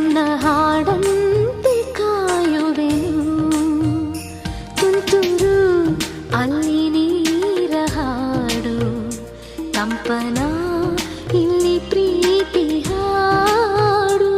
ನನ್ನ ಹಾಡಂತೆ ಕಾಯುವೆನು ತುಂತುರು ಅಲ್ಲಿ ನೀರ ಹಾಡು ಕಂಪನ ಇಲ್ಲಿ ಪ್ರೀತಿ ಹಾಡು